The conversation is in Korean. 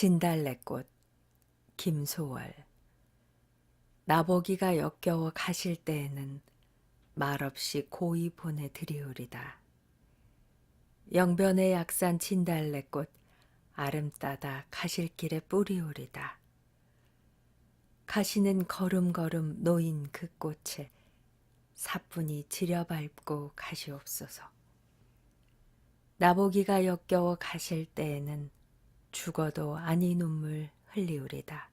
진달래꽃 김소월 나보기가 역겨워 가실 때에는 말없이 고이 보내드리우리다. 영변의 약산 진달래꽃 아름따다 가실 길에 뿌리우리다. 가시는 걸음걸음 놓인 그 꽃에 사뿐히 지려밟고 가시옵소서. 나보기가 역겨워 가실 때에는 죽어도 아니 눈물 흘리우리다.